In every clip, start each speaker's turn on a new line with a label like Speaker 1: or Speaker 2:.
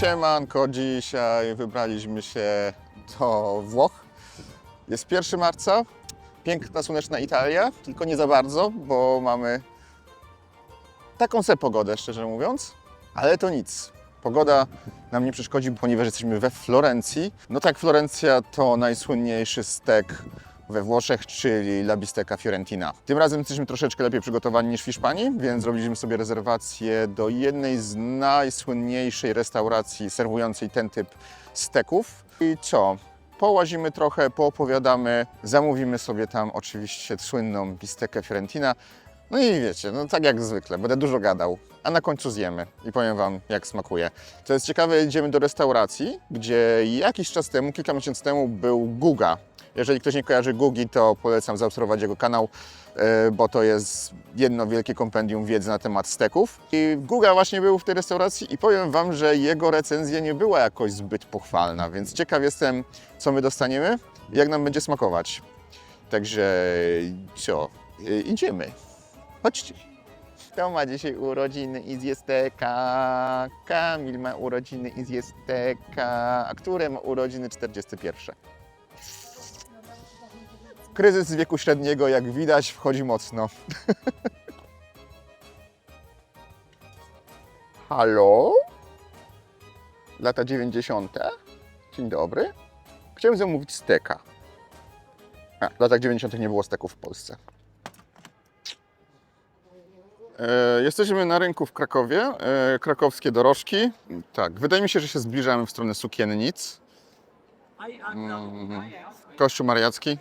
Speaker 1: Siemanko, dzisiaj wybraliśmy się do Włoch. Jest 1 marca, piękna, słoneczna Italia, tylko nie za bardzo, bo mamy taką se pogodę, szczerze mówiąc, ale to nic. Pogoda nam nie przeszkodzi, ponieważ jesteśmy we Florencji. No tak, Florencja to najsłynniejszy stek we Włoszech, czyli La Bistecca Fiorentina. Tym razem jesteśmy troszeczkę lepiej przygotowani niż w Hiszpanii, więc zrobiliśmy sobie rezerwację do jednej z najsłynniejszej restauracji serwującej ten typ steków. I co? Połazimy trochę, poopowiadamy, zamówimy sobie tam oczywiście słynną bisteckę Fiorentina. No i wiecie, no tak jak zwykle, będę dużo gadał, a na końcu zjemy i powiem Wam, jak smakuje. To jest ciekawe, idziemy do restauracji, gdzie jakiś czas temu, kilka miesięcy temu był Guga. Jeżeli ktoś nie kojarzy Gugi, to polecam zaobserwować jego kanał, e, bo to jest jedno wielkie kompendium wiedzy na temat steków. I Guga właśnie był w tej restauracji i powiem Wam, że jego recenzja nie była jakoś zbyt pochwalna, więc ciekaw jestem, co my dostaniemy i jak nam będzie smakować. Także co, e, idziemy. Chodźcie. Kto ma dzisiaj urodziny i zje steka? Kamil ma urodziny i zje steka. A które ma urodziny 41? Kryzys wieku średniego, jak widać, wchodzi mocno. Halo? Lata 90. Dzień dobry. Chciałem zamówić steka. A, w latach 90. nie było steków w Polsce. E, Jesteśmy na rynku w Krakowie, e, krakowskie dorożki. Tak, wydaje mi się, że się zbliżamy w stronę sukiennic. Mm, Kościół Mariacki.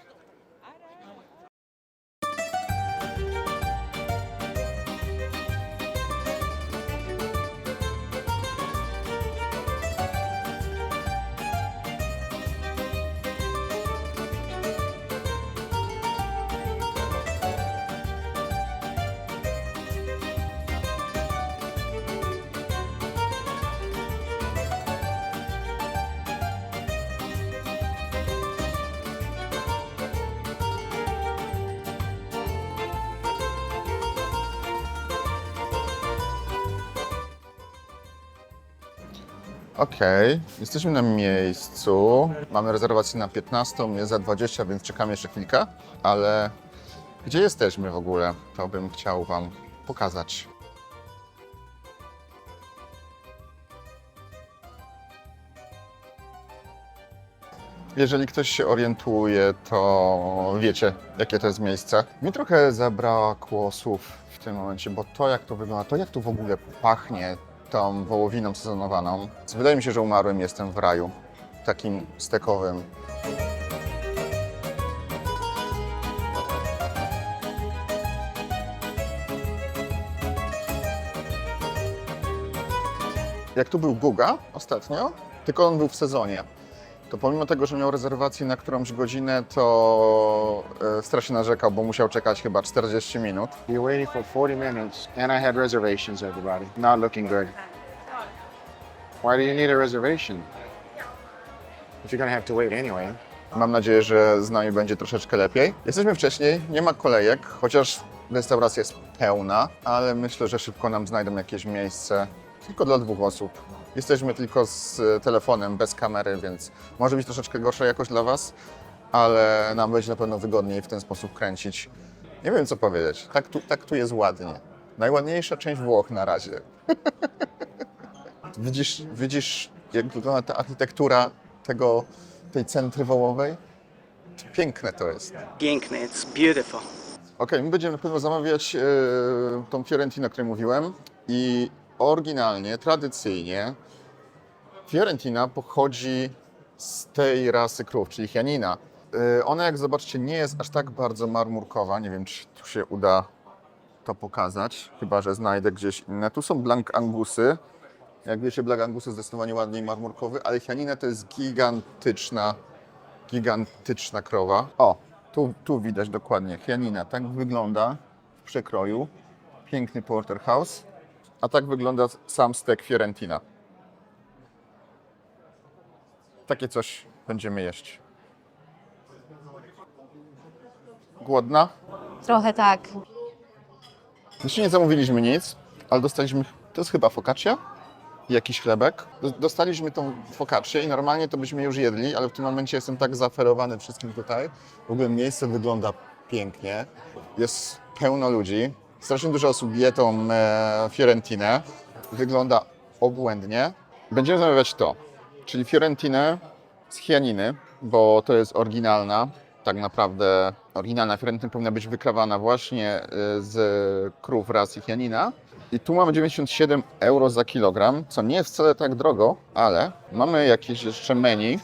Speaker 1: Okej, jesteśmy na miejscu. Mamy rezerwację na 15, jest za 20, więc czekamy jeszcze chwilkę. Ale gdzie jesteśmy w ogóle? To bym chciał Wam pokazać. Jeżeli ktoś się orientuje, to wiecie, jakie to jest miejsce. Mi trochę zabrakło słów w tym momencie, bo to jak to wygląda, to jak tu w ogóle pachnie tą wołowiną sezonowaną. Wydaje mi się, że umarłym jestem w raju, takim stekowym. Jak tu był Guga ostatnio, tylko on był w sezonie. To pomimo tego, że miał rezerwację na którąś godzinę, to e, strasznie narzekał, bo musiał czekać chyba 40 minut.
Speaker 2: You're waiting for 40 minutes, and I had reservations, everybody. Not looking good. Why do you need a reservation? If you're gonna have to wait anyway.
Speaker 1: Mam nadzieję, że z nami będzie troszeczkę lepiej. Jesteśmy wcześniej, nie ma kolejek, chociaż restauracja jest pełna, ale myślę, że szybko nam znajdą jakieś miejsce tylko dla dwóch osób. Jesteśmy tylko z e, telefonem, bez kamery, więc może być troszeczkę gorsza jakość dla Was, ale nam będzie na pewno wygodniej w ten sposób kręcić. Nie wiem, co powiedzieć. Tak tu, tak tu jest ładnie. Najładniejsza część Włoch na razie. widzisz, widzisz, jak wygląda ta architektura tego, tej centry wołowej? Piękne to jest.
Speaker 3: Piękny, it's beautiful.
Speaker 1: Okej, my będziemy na pewno zamawiać e, tą Fiorentinę, o której mówiłem. I oryginalnie, tradycyjnie, Fiorentina pochodzi z tej rasy krów, czyli Chianina. E, ona, jak zobaczycie, nie jest aż tak bardzo marmurkowa. Nie wiem, czy tu się uda to pokazać, chyba że znajdę gdzieś inne. Tu są Blanc Angusy. Jak wiecie, Blanc Angusy zdecydowanie ładniej marmurkowy, ale Chianina to jest gigantyczna, gigantyczna krowa. O, tu, tu widać dokładnie Chianina. Tak wygląda w przekroju. Piękny porterhouse. A tak wygląda sam stek Fiorentina. Takie coś będziemy jeść. Głodna?
Speaker 4: Trochę tak.
Speaker 1: Jeszcze nie zamówiliśmy nic, ale dostaliśmy. To jest chyba focaccia? jakiś chlebek. Do- Dostaliśmy tą focaccię i normalnie to byśmy już jedli, ale w tym momencie jestem tak zaferowany wszystkim tutaj. W ogóle miejsce wygląda pięknie. Jest pełno ludzi. Strasznie dużo osób je tą e, Fiorentinę. Wygląda obłędnie. Będziemy zamawiać to, czyli Fiorentinę z chianiny, bo to jest oryginalna. Tak naprawdę oryginalna Fiorentina powinna być wykrawana właśnie y, z krów rasy chianina. I tu mamy 97 euro za kilogram, co nie jest wcale tak drogo, ale mamy jakieś jeszcze menu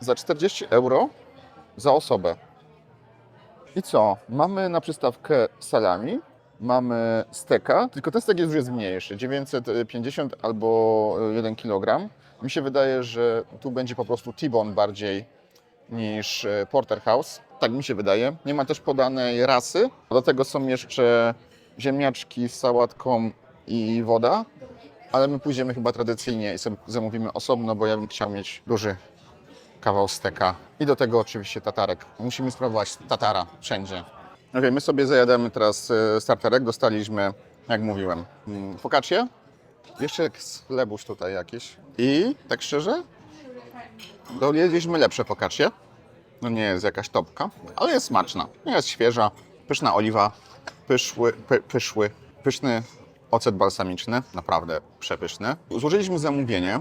Speaker 1: za 40 euro za osobę. I co? Mamy na przystawkę salami, mamy steka, tylko ten stek jest już jest mniejszy, 950 albo 1 kg. Mi się wydaje, że tu będzie po prostu T-bone bardziej niż e, Porterhouse. Tak mi się wydaje. Nie ma też podanej rasy. Do tego są jeszcze ziemniaczki z sałatką i woda, ale my pójdziemy chyba tradycyjnie i sobie zamówimy osobno, bo ja bym chciał mieć duży kawał steka. I do tego oczywiście tatarek. Musimy spróbować tatara wszędzie. Ok, my sobie zajadamy teraz e, starterek. Dostaliśmy, jak mówiłem, mm, focaccię. Jeszcze jak chlebuś tutaj jakieś. I tak szczerze, dojedliśmy lepsze focaccie. No nie jest jakaś topka, ale jest smaczna. Jest świeża, pyszna oliwa, pyszły, py, pyszły, pyszny ocet balsamiczny, naprawdę przepyszny. Złożyliśmy zamówienie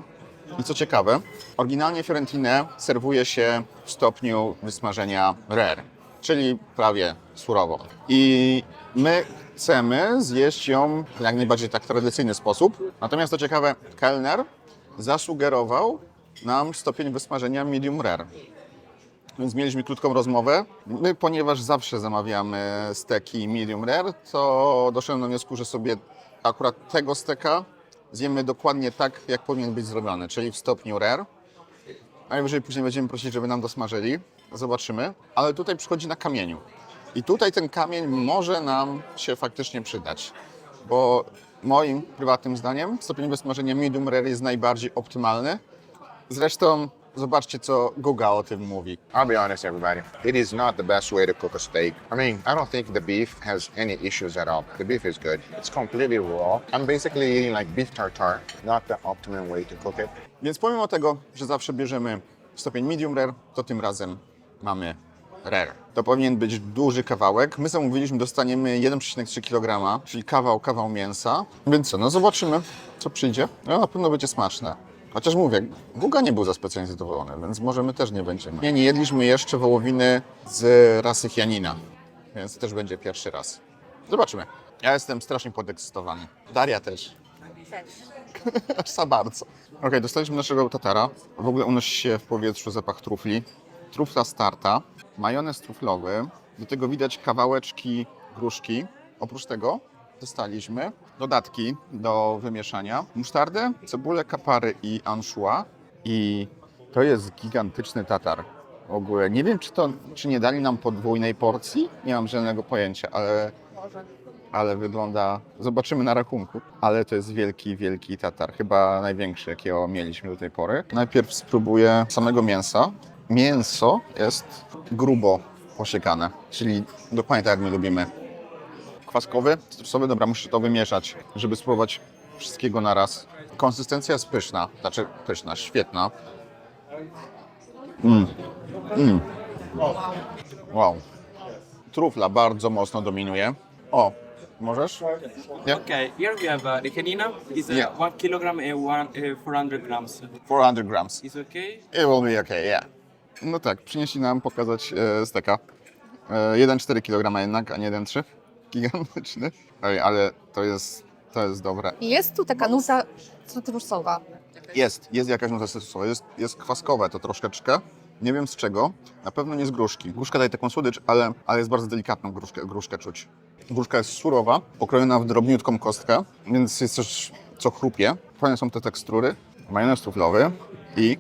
Speaker 1: i co ciekawe, oryginalnie Fiorentinę serwuje się w stopniu wysmażenia rare, czyli prawie surowo. I my chcemy zjeść ją jak najbardziej tak tradycyjny sposób. Natomiast co ciekawe, kelner zasugerował nam stopień wysmażenia medium rare. Więc mieliśmy krótką rozmowę. My, ponieważ zawsze zamawiamy steki medium rare, to doszedłem do wniosku, że sobie akurat tego steka zjemy dokładnie tak, jak powinien być zrobiony, czyli w stopniu rare. A jeżeli później będziemy prosić, żeby nam dosmażyli, zobaczymy. Ale tutaj przychodzi na kamieniu. I tutaj ten kamień może nam się faktycznie przydać, bo moim prywatnym zdaniem stopień wysmażenia medium rare jest najbardziej optymalny. Zresztą zobaczcie, co Guga o tym mówi.
Speaker 2: I'll be honest, everybody. It is not the best way to cook a steak. I mean, I don't think the beef has any issues at all. The beef is good. It's completely raw. I'm basically eating like beef tartare, not the optimum way to cook it.
Speaker 1: Więc pomimo tego, że zawsze bierzemy stopień medium rare, to tym razem mamy rare. To powinien być duży kawałek. My zamówiliśmy, dostaniemy 1,3 kg, czyli kawał, kawał mięsa. Więc co, no zobaczymy, co przyjdzie. No na pewno będzie smaczne. Chociaż mówię, Guga nie był za specjalnie zadowolony, więc może my też nie będziemy. Nie, nie jedliśmy jeszcze wołowiny z rasy Chianina, więc też będzie pierwszy raz. Zobaczymy. Ja jestem strasznie podekscytowany. Daria też. Aż za bardzo. Okej, dostaliśmy naszego tatara. W ogóle unosi się w powietrzu zapach trufli. Trufla starta, majonez truflowy, do tego widać kawałeczki gruszki. Oprócz tego dostaliśmy dodatki do wymieszania. Musztardę, cebulę, kapary i anchois. I to jest gigantyczny tatar. W ogóle nie wiem, czy, to, czy nie dali nam podwójnej porcji. Nie mam żadnego pojęcia, ale ale wygląda. Zobaczymy na rachunku. Ale to jest wielki, wielki tatar. Chyba największy, jakiego mieliśmy do tej pory. Najpierw spróbuję samego mięsa. Mięso jest grubo posiekane, czyli dokładnie tak, jak my lubimy. Kwaskowy, cytrusowy, dobra, muszę to wymieszać, żeby spróbować wszystkiego na raz. Konsystencja jest pyszna, znaczy pyszna, świetna. Mm. Mm. Wow. Trufla bardzo mocno dominuje. O, możesz? Nie?
Speaker 4: Okay, here we have uh, the canina. It's uh,
Speaker 1: Yeah.
Speaker 4: one kilogram and one uh, 400 grams.
Speaker 1: 400 grams.
Speaker 4: Is okay?
Speaker 1: It will be okay, yeah. No tak, przynieśli nam pokazać e, steka. E, 1,4 kg jednak, a nie 1,3. Gigantyczny. Ej, ale to jest, to jest dobre.
Speaker 5: Jest tu taka nuta cytrusowa.
Speaker 1: Jest, jest jakaś nuta cytrusowa, jest, jest kwaskowe to troszeczkę. Nie wiem z czego, na pewno nie z gruszki. Gruszka daje taką słodycz, ale, ale jest bardzo delikatną gruszkę, gruszkę czuć. Gruszka jest surowa, pokrojona w drobniutką kostkę, więc jest coś, co chrupie. Fajne są te tekstury. Majonez truflowy i,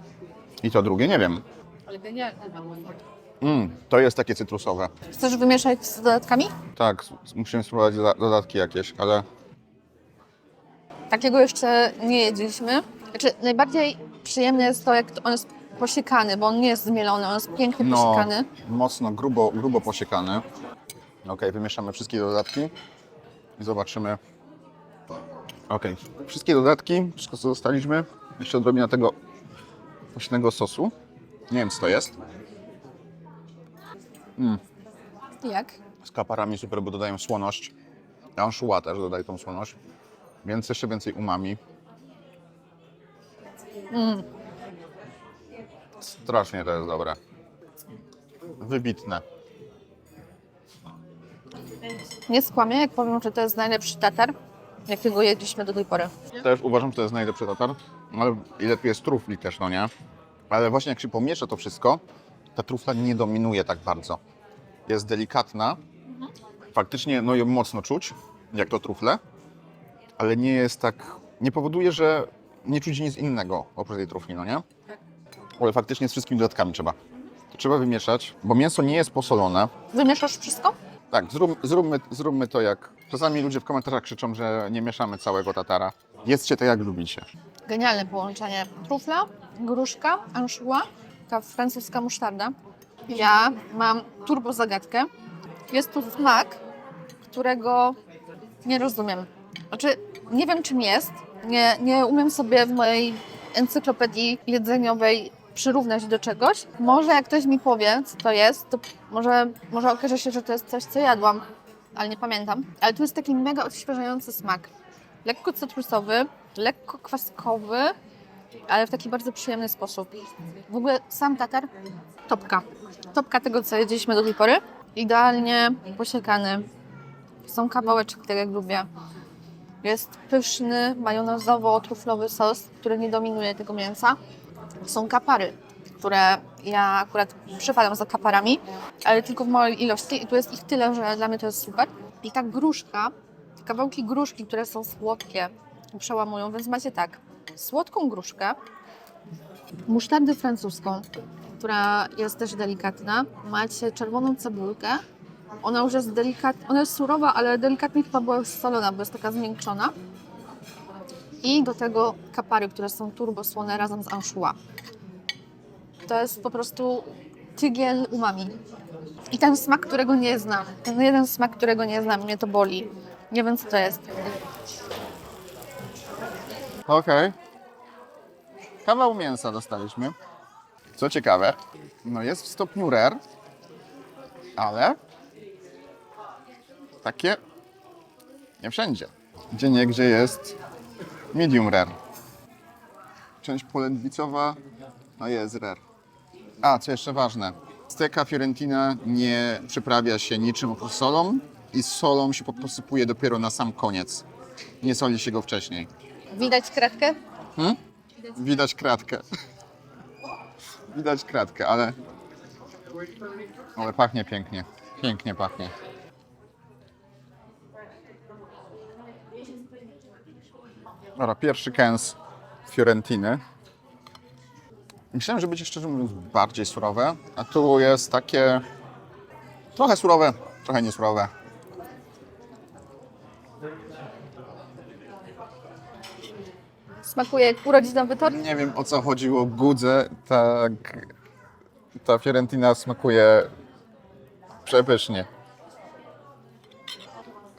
Speaker 1: i to drugie, nie wiem.
Speaker 5: Ale genialne.
Speaker 1: Mm, to jest takie cytrusowe.
Speaker 5: Chcesz wymieszać z dodatkami?
Speaker 1: Tak, s- musimy spróbować doda- dodatki jakieś, ale
Speaker 5: Takiego jeszcze nie jedliśmy. Znaczy, najbardziej przyjemne jest to, jak on jest posiekany, bo on nie jest zmielony, on jest pięknie
Speaker 1: no,
Speaker 5: posiekany.
Speaker 1: mocno, grubo, grubo posiekany. Ok, wymieszamy wszystkie dodatki i zobaczymy. Okej. Wszystkie dodatki, wszystko co dostaliśmy. Jeszcze odrobina tego kwaśnego sosu. Nie wiem co to jest.
Speaker 5: Jak?
Speaker 1: Z kaparami super, bo dodają słoność. Anchois też dodaje tą słoność. Więc jeszcze więcej umami. Strasznie to jest dobre. Wybitne.
Speaker 5: Nie skłamię, jak powiem, że to jest najlepszy tatar, jakiego jedliśmy do tej pory.
Speaker 1: Też uważam, że to jest najlepszy tatar. Ale ile tu jest trufli też, no nie? Ale właśnie jak się pomiesza to wszystko, ta trufla nie dominuje tak bardzo. Jest delikatna. Faktycznie no ją mocno czuć, jak to trufle. Ale nie jest tak... Nie powoduje, że nie czuć nic innego oprócz tej trufli, no nie? Ale faktycznie z wszystkimi dodatkami trzeba. To trzeba wymieszać, bo mięso nie jest posolone.
Speaker 5: Wymieszasz wszystko?
Speaker 1: Tak, zrób, zróbmy, zróbmy to jak... Czasami ludzie w komentarzach krzyczą, że nie mieszamy całego tatara. Jedzcie to jak lubicie.
Speaker 5: Genialne połączenie. Trufla, gruszka, anchois, taka francuska musztarda. Ja mam turbo zagadkę. Jest tu smak, którego nie rozumiem. Znaczy, nie wiem czym jest. Nie, nie umiem sobie w mojej encyklopedii jedzeniowej przyrównać do czegoś. Może jak ktoś mi powie, co to jest, to może, może okaże się, że to jest coś, co jadłam, ale nie pamiętam. Ale tu jest taki mega odświeżający smak. Lekko cytrusowy, lekko kwaskowy, ale w taki bardzo przyjemny sposób. W ogóle sam tatar, topka. Topka tego, co jedliśmy do tej pory. Idealnie posiekany. Są kawałeczki, tak jak lubię. Jest pyszny, majonezowo-truflowy sos, który nie dominuje tego mięsa. Są kapary, które ja akurat przypadam za kaparami, ale tylko w małej ilości i tu jest ich tyle, że dla mnie to jest super. I ta gruszka, kawałki gruszki, które są słodkie, przełamują, więc macie tak, słodką gruszkę, musztardę francuską, która jest też delikatna, macie czerwoną cebulkę, ona już jest delikatna, ona jest surowa, ale delikatnie chyba była już solona, bo jest taka zmiękczona. I do tego kapary, które są turbo słone razem z anchois. To jest po prostu tygiel umami. I ten smak, którego nie znam. Ten jeden smak, którego nie znam, mnie to boli. Nie wiem, co to jest.
Speaker 1: Okej. Kawał mięsa dostaliśmy. Co ciekawe, no jest w stopniu rare, ale takie nie wszędzie. Gdzie nie, gdzie jest medium rare. Część polędwicowa, no jest rare. A, co jeszcze ważne, steka fiorentina nie przyprawia się niczym oprócz solą i solą się posypuje dopiero na sam koniec. Nie soli się go wcześniej.
Speaker 5: Widać kratkę?
Speaker 1: Widać kratkę. Widać kratkę, ale. Ale pachnie pięknie. Pięknie pachnie. Dobra, pierwszy kęs Fiorentiny. Myślałem, że będzie szczerze mówiąc bardziej surowe, a tu jest takie trochę surowe, trochę niesurowe.
Speaker 5: Smakuje urodzinowy tort?
Speaker 1: Nie wiem o co chodziło Gudze. Tak, ta Fiorentina smakuje przepysznie.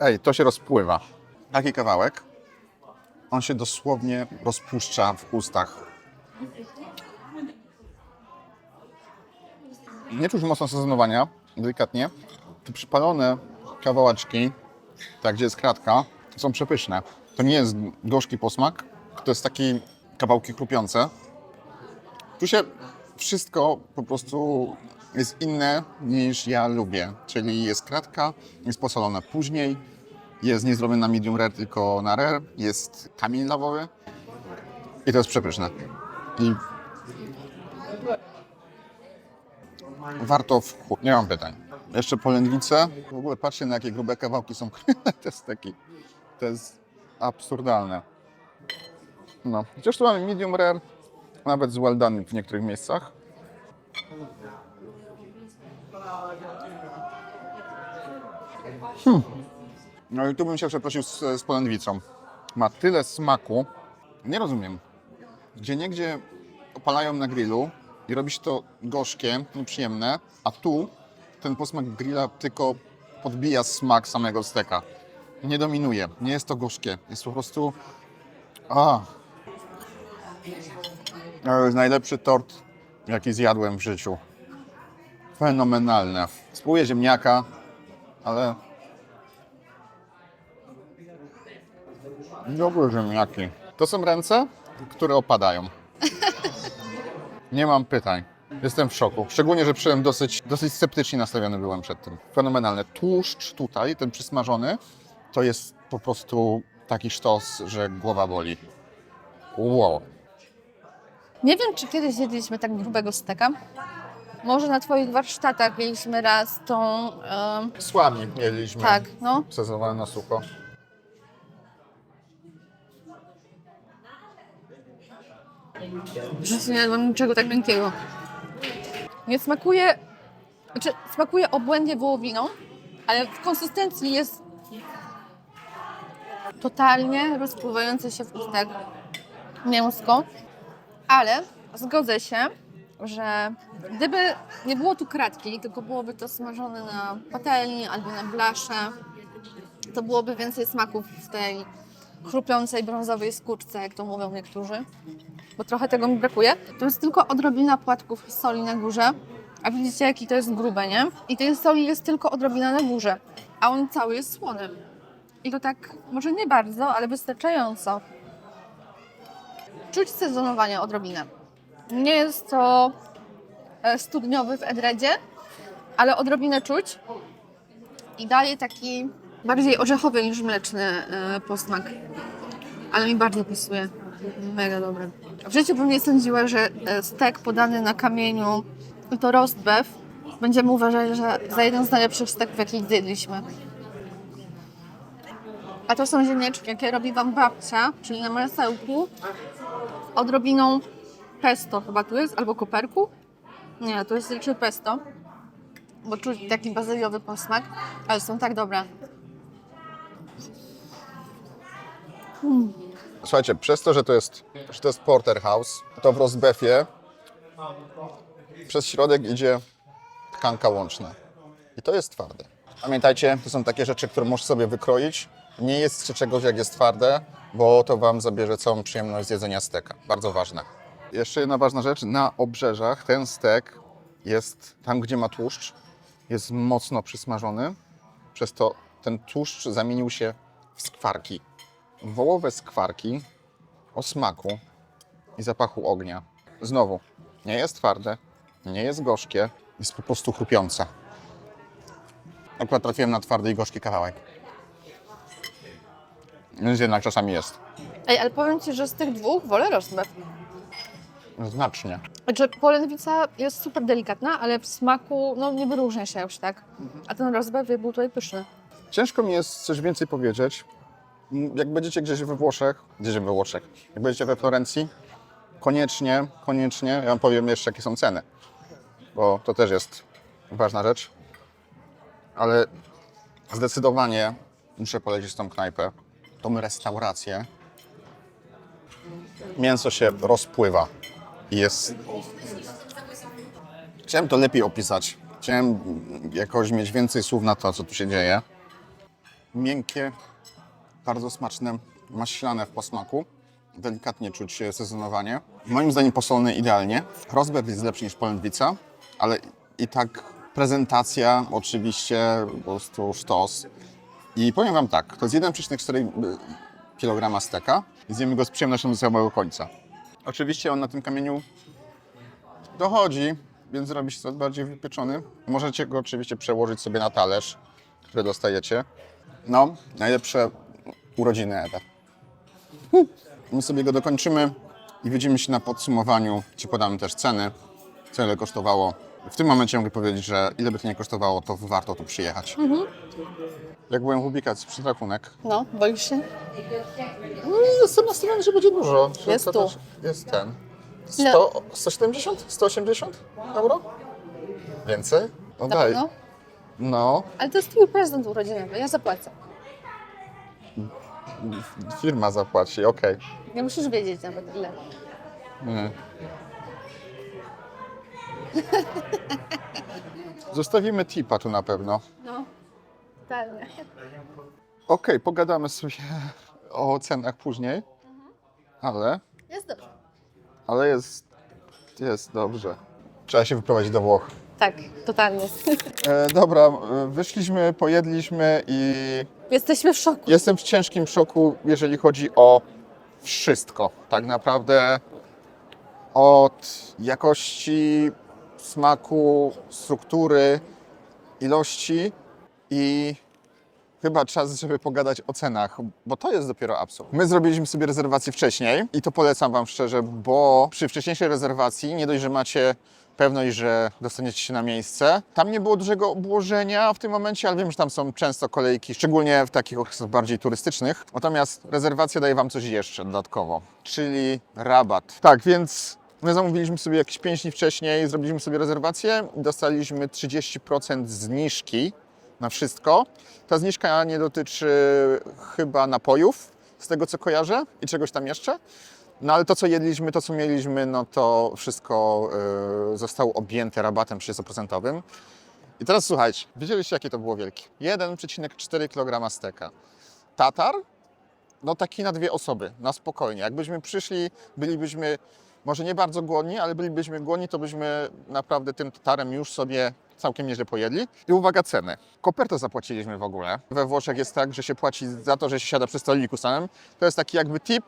Speaker 1: Ej, to się rozpływa. Taki kawałek. On się dosłownie rozpuszcza w ustach. Nie czuć mocno sezonowania, delikatnie. Te przypalone kawałeczki, tak gdzie jest kratka, są przepyszne. To nie jest gorzki posmak, to jest taki kawałki chrupiące. Tu się wszystko po prostu jest inne niż ja lubię. Czyli jest kratka, jest posolone później, jest nie zrobione na medium rare, tylko na rare, jest kamień lawowy i to jest przepyszne. I warto w chłód. Nie mam pytań. Jeszcze polędwice. W ogóle patrzcie na jakie grube kawałki są te steki. To jest absurdalne. No, chociaż tu mamy medium rare, nawet z well done w niektórych miejscach. Hmm. No i tu bym się przeprosił z, z polędwicą. Ma tyle smaku. Nie rozumiem. Gdzie niegdzie opalają na grillu i robi się to gorzkie, nieprzyjemne, a tu ten posmak grilla tylko podbija smak samego steka. Nie dominuje, nie jest to gorzkie. Jest po prostu. To jest najlepszy tort, jaki zjadłem w życiu. Fenomenalne. Spróbuję ziemniaka, ale... Dobre ziemniaki. To są ręce, które opadają. Nie mam pytań. Jestem w szoku. Szczególnie, że przyłem dosyć, dosyć sceptycznie nastawiony byłem przed tym. Fenomenalne. Tłuszcz tutaj, ten przysmażony, to jest po prostu taki sztos, że głowa boli. Wow.
Speaker 5: Nie wiem, czy kiedyś jedliśmy tak grubego steka. Może na Twoich warsztatach mieliśmy raz tą. em,
Speaker 1: Słami mieliśmy.
Speaker 5: tak, no.
Speaker 1: Sezonowane na sucho.
Speaker 5: Że nie jadłam niczego tak miękkiego. Nie smakuje. Znaczy, smakuje obłędnie wołowiną, ale w konsystencji jest totalnie rozpływające się w ustach mięsko. Ale zgodzę się, że gdyby nie było tu kratki, tylko byłoby to smażone na patelni albo na blasze, to byłoby więcej smaków w tej chrupiącej brązowej skórce, jak to mówią niektórzy bo trochę tego mi brakuje. To jest tylko odrobina płatków soli na górze, a widzicie jaki to jest grube, nie? I tej soli jest tylko odrobina na górze, a on cały jest słony. I to tak, może nie bardzo, ale wystarczająco. Czuć sezonowanie odrobinę. Nie jest to e, studniowy w Edredzie, ale odrobinę czuć i daje taki bardziej orzechowy niż mleczny e, posmak. Ale mi bardzo pasuje. Mega dobre. W życiu bym nie sądziła, że e, stek podany na kamieniu to roast beef będziemy uważali, że za jeden z najlepszych steków, jaki zjedliśmy. A to są ziemniaczki, jakie robi Wam babcia, czyli na masełku, odrobiną pesto chyba tu jest, albo koperku. Nie, to jest raczej pesto, bo czuć taki bazyliowy posmak, ale są tak dobre.
Speaker 1: Słuchajcie, przez to, że to jest, że to jest porterhouse, to w rozbefie przez środek idzie tkanka łączna. I to jest twarde. Pamiętajcie, to są takie rzeczy, które możesz sobie wykroić. Nie jedzcie czegoś, jak jest twarde, bo to Wam zabierze całą przyjemność z jedzenia steka. Bardzo ważne. Jeszcze jedna ważna rzecz. Na obrzeżach ten stek jest, tam gdzie ma tłuszcz, jest mocno przysmażony. Przez to ten tłuszcz zamienił się w skwarki wołowe skwarki o smaku i zapachu ognia. Znowu, nie jest twarde, nie jest gorzkie, jest po prostu chrupiące. Akurat trafiłem na twardy i gorzki kawałek. Więc jednak czasami jest.
Speaker 5: Ej, ale powiem Ci, że z tych dwóch wolę roast beef.
Speaker 1: Znacznie.
Speaker 5: Znaczy, polędwica jest super delikatna, ale w smaku no, nie wyróżnia się już tak. A ten roast beef był tutaj pyszny.
Speaker 1: Ciężko mi jest coś więcej powiedzieć. Jak będziecie gdzieś we Włoszech, gdzieś we Włoszech, jak będziecie we Florencji, koniecznie, koniecznie, ja wam powiem jeszcze jakie są ceny, bo to też jest ważna rzecz, ale zdecydowanie muszę polecić tą knajpę, tą restaurację. Mięso się rozpływa jest... Chciałem to lepiej opisać. Chciałem jakoś mieć więcej słów na to, co tu się dzieje miękkie, bardzo smaczne, maślane w posmaku. Delikatnie czuć sezonowanie. Moim zdaniem posolony idealnie. Rozbew jest lepszy niż polędwica, ale i tak prezentacja oczywiście po prostu sztos. I powiem Wam tak, to jest 1,4 kg steka i zjemy go z przyjemnością do samego końca. Oczywiście on na tym kamieniu dochodzi, więc robi się coraz bardziej wypieczony. Możecie go oczywiście przełożyć sobie na talerz, który dostajecie. No, najlepsze urodziny Ewa. My sobie go dokończymy i widzimy się na podsumowaniu, gdzie podamy też ceny, co ile kosztowało. W tym momencie mogę powiedzieć, że ile by to nie kosztowało, to warto tu przyjechać. Jak byłem w ubikacji przy rachunek,
Speaker 5: No, boisz się?
Speaker 1: no i jestem nastawiony, że będzie dużo. Że
Speaker 5: Jest
Speaker 1: to
Speaker 5: tu.
Speaker 1: też Jest ten.
Speaker 5: Ile?
Speaker 1: 100, 170? 180 euro? Więcej? No daj. No,
Speaker 5: Ale to jest twój prezent urodzinowy, ja zapłacę.
Speaker 1: firma zapłaci, okej.
Speaker 5: Nie musisz wiedzieć nawet ile.
Speaker 1: Zostawimy tipa tu na pewno.
Speaker 5: No, totalnie.
Speaker 1: Okej, pogadamy sobie o cenach później. ale,
Speaker 5: Jest dobrze.
Speaker 1: ale jest, jest dobrze. Trzeba się wyprowadzić do Włoch.
Speaker 5: Tak, totalnie.
Speaker 1: E, dobra, e, wyszliśmy, pojedliśmy i
Speaker 5: Jesteśmy w szoku.
Speaker 1: jestem w ciężkim szoku, jeżeli chodzi o wszystko. Tak naprawdę od jakości, smaku, struktury, ilości i chyba czas, żeby pogadać o cenach, bo to jest dopiero absurd. My zrobiliśmy sobie rezerwację wcześniej i to polecam Wam szczerze, bo przy wcześniejszej rezerwacji nie dość, że macie pewność, że dostaniecie się na miejsce. Tam nie było dużego obłożenia w tym momencie, ale wiem, że tam są często kolejki, szczególnie w takich okresach bardziej turystycznych. Natomiast rezerwacja daje Wam coś jeszcze dodatkowo, czyli rabat. Tak, więc my zamówiliśmy sobie jakieś 5 dni wcześniej, zrobiliśmy sobie rezerwację dostaliśmy 30% zniżki na wszystko. Ta zniżka nie dotyczy chyba napojów, z tego co kojarzę, i czegoś tam jeszcze. No ale to, co jedliśmy, to, co mieliśmy, no to wszystko y, zostało objęte rabatem 30%. I teraz słuchajcie, widzieliście, jakie to było wielkie? 1,4 kg steka. Tatar, no taki na dwie osoby, na spokojnie. Jakbyśmy przyszli, bylibyśmy może nie bardzo głodni, ale bylibyśmy głodni, to byśmy naprawdę tym tatarem już sobie całkiem nieźle pojedli. I uwaga, ceny. Kopertę zapłaciliśmy w ogóle. We Włoszech jest tak, że się płaci za to, że się siada przy stoliku samym. To jest taki jakby tip,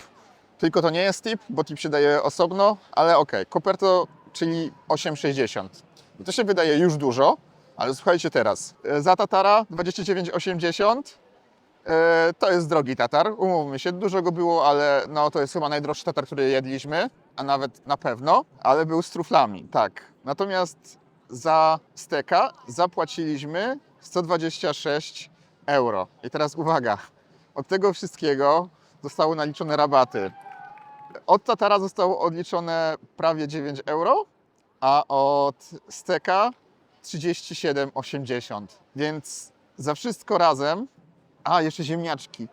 Speaker 1: tylko to nie jest tip, bo tip się daje osobno, ale okej. Koperto, czyli 8,60. I to się wydaje już dużo, ale słuchajcie teraz. E, Za Tatara 29,80. E, To jest drogi tatar, umówmy się, dużo go było, ale no, to jest chyba najdroższy tatar, który jedliśmy, a nawet na pewno, ale był z truflami, tak. Natomiast za steka zapłaciliśmy 126 euro. I teraz uwaga, od tego wszystkiego zostały naliczone rabaty. Od tatara zostało odliczone prawie 9 euro, a od steka 37,80. Więc za wszystko razem a, jeszcze ziemniaczki.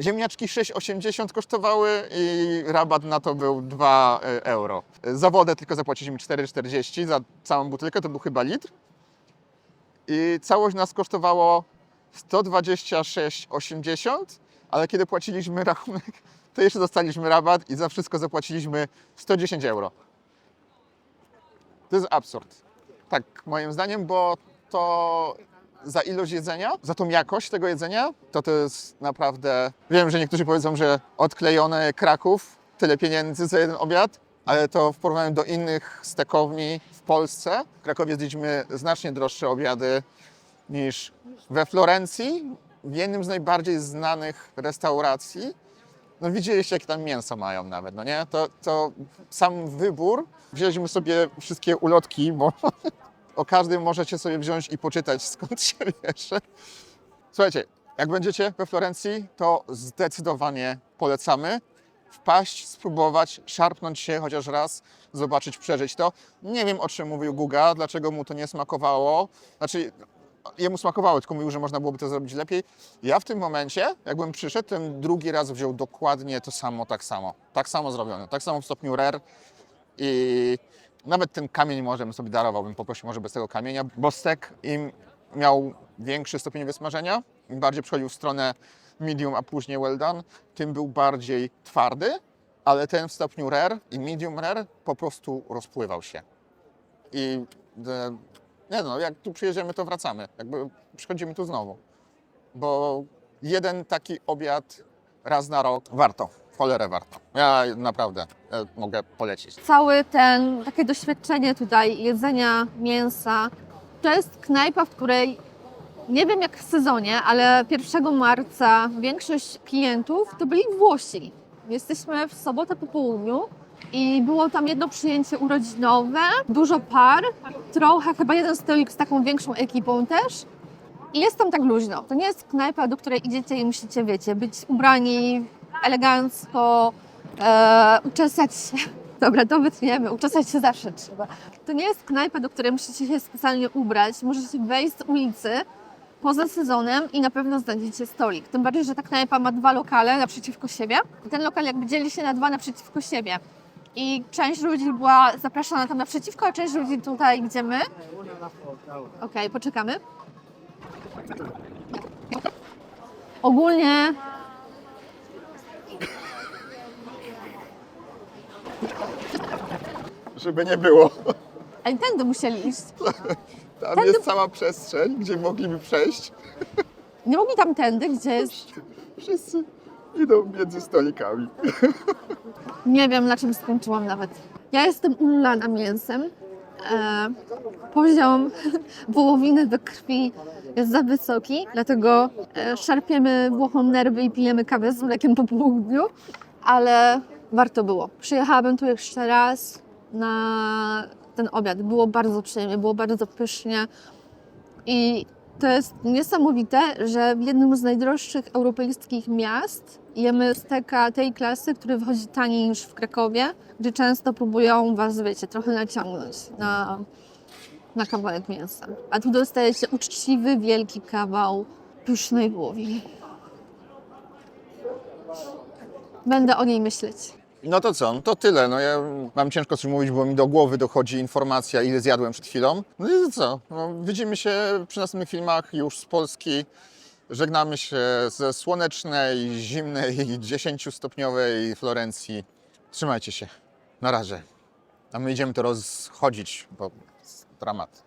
Speaker 1: Ziemniaczki 6,80 kosztowały i rabat na to był 2 euro. Za wodę tylko zapłaciliśmy 4,40 za całą butelkę, to był chyba litr. I całość nas kosztowało 126,80, ale kiedy płaciliśmy rachunek, to jeszcze dostaliśmy rabat i za wszystko zapłaciliśmy 110 euro. To jest absurd. Tak, moim zdaniem, bo to za ilość jedzenia, za tą jakość tego jedzenia, to to jest naprawdę... Wiem, że niektórzy powiedzą, że odklejone Kraków, tyle pieniędzy za jeden obiad, ale to w porównaniu do innych stekowni w Polsce, w Krakowie zjedliśmy znacznie droższe obiady niż we Florencji, w jednym z najbardziej znanych restauracji. No widzieliście, jakie tam mięso mają nawet, no nie? To, to sam wybór, wzięliśmy sobie wszystkie ulotki, bo o każdym możecie sobie wziąć i poczytać skąd się bierze. Słuchajcie, jak będziecie we Florencji, to zdecydowanie polecamy wpaść, spróbować, szarpnąć się chociaż raz, zobaczyć, przeżyć to. Nie wiem, o czym mówił Guga, dlaczego mu to nie smakowało. Znaczy, jemu smakowało, tylko mówił, że można byłoby to zrobić lepiej. Ja w tym momencie, jakbym przyszedł, ten drugi raz wziął dokładnie to samo, tak samo. Tak samo zrobione, tak samo w stopniu rare i nawet ten kamień może sobie darował, bym poprosił może bez tego kamienia, bo stek im miał większy stopień wysmażenia, im bardziej przechodził w stronę medium, a później well done, tym był bardziej twardy, ale ten w stopniu rare i medium rare po prostu rozpływał się. I e, nie no, jak tu przyjedziemy, to wracamy. Jakby przychodzimy tu znowu. Bo jeden taki obiad raz na rok warto. Cholerę warto. Ja naprawdę e, mogę polecić.
Speaker 5: Cały ten, takie doświadczenie tutaj jedzenia mięsa, to jest knajpa, w której nie wiem jak w sezonie, ale 1 marca większość klientów to byli Włosi. Jesteśmy w sobotę po południu i było tam jedno przyjęcie urodzinowe, dużo par, trochę, chyba jeden stolik z taką większą ekipą też. I jest tam tak luźno. To nie jest knajpa, do której idziecie i musicie, wiecie, być ubrani elegancko, e, uczesać się. Dobra, to wytniemy, uczesać się zawsze trzeba. To nie jest knajpa, do której musicie się specjalnie ubrać. Możecie wejść z ulicy poza sezonem i na pewno znajdziecie stolik. Tym bardziej, że ta knajpa ma dwa lokale naprzeciwko siebie. Ten lokal jakby dzieli się na dwa naprzeciwko siebie. I część ludzi była zapraszana tam naprzeciwko, a część ludzi tutaj, gdzie my. Okej, poczekamy. Ogólnie
Speaker 1: żeby nie było.
Speaker 5: Ej, tędy musieli iść.
Speaker 1: Tam jest cała przestrzeń, gdzie mogliby przejść.
Speaker 5: Nie mogli tam tędy, gdzie jest...
Speaker 1: Wszyscy idą między stolikami.
Speaker 5: Nie wiem, na czym skończyłam nawet. Ja jestem ulana mięsem. E, poziom wołowiny we krwi jest za wysoki, dlatego e, szarpiemy Włochom nerwy i pijemy kawę z mlekiem po południu, ale warto było. Przyjechałabym tu jeszcze raz na ten obiad. Było bardzo przyjemnie, było bardzo pysznie i to jest niesamowite, że w jednym z najdroższych europejskich miast jemy steka tej klasy, który wychodzi taniej niż w Krakowie, gdzie często próbują was, wiecie, trochę naciągnąć na, na kawałek mięsa. A tu dostajecie uczciwy, wielki kawał pysznej wołowiny. Będę o niej myśleć.
Speaker 1: No to co? No to tyle. No ja mam ciężko coś mówić, bo mi do głowy dochodzi informacja, ile zjadłem przed chwilą. No i to co? No, widzimy się przy następnych filmach już z Polski. Żegnamy się ze słonecznej, zimnej, 10-stopniowej Florencji. Trzymajcie się. Na razie. A my idziemy to rozchodzić, bo dramat.